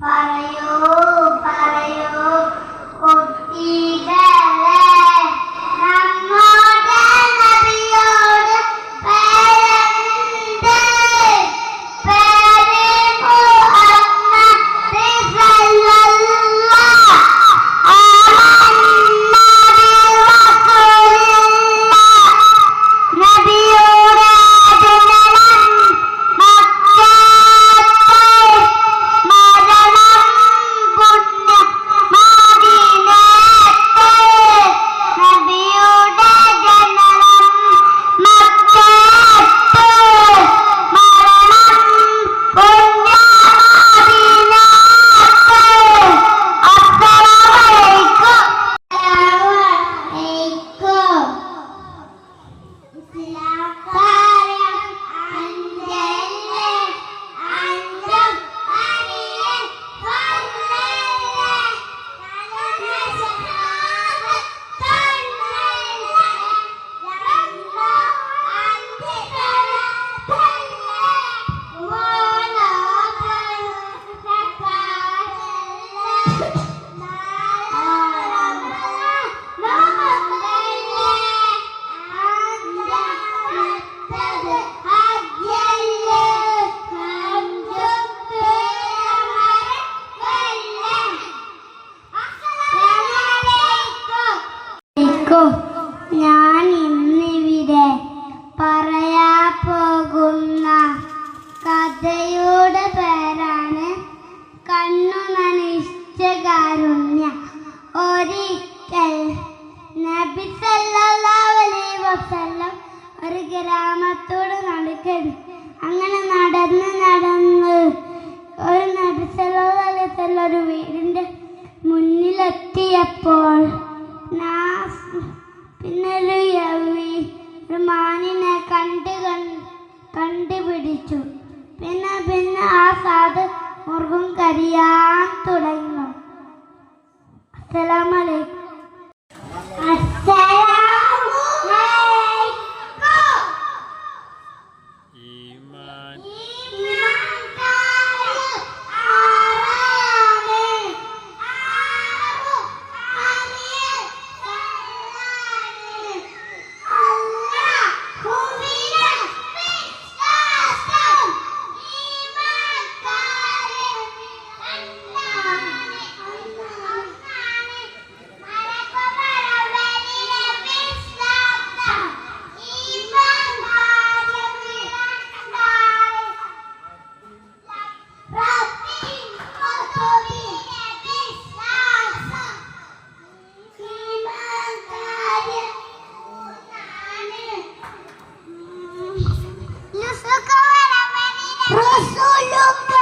Para Mother, you നിന്ന് ആ സാധ് മുറുകും കരിയാൻ തുടങ്ങും. അസ്സലാമലൈക്കും Rasulullah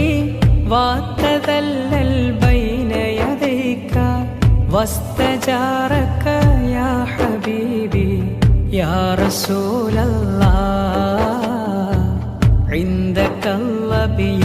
يبكي وتذلل بين يديك واستجارك يا حبيبي يا رسول الله عندك اللبي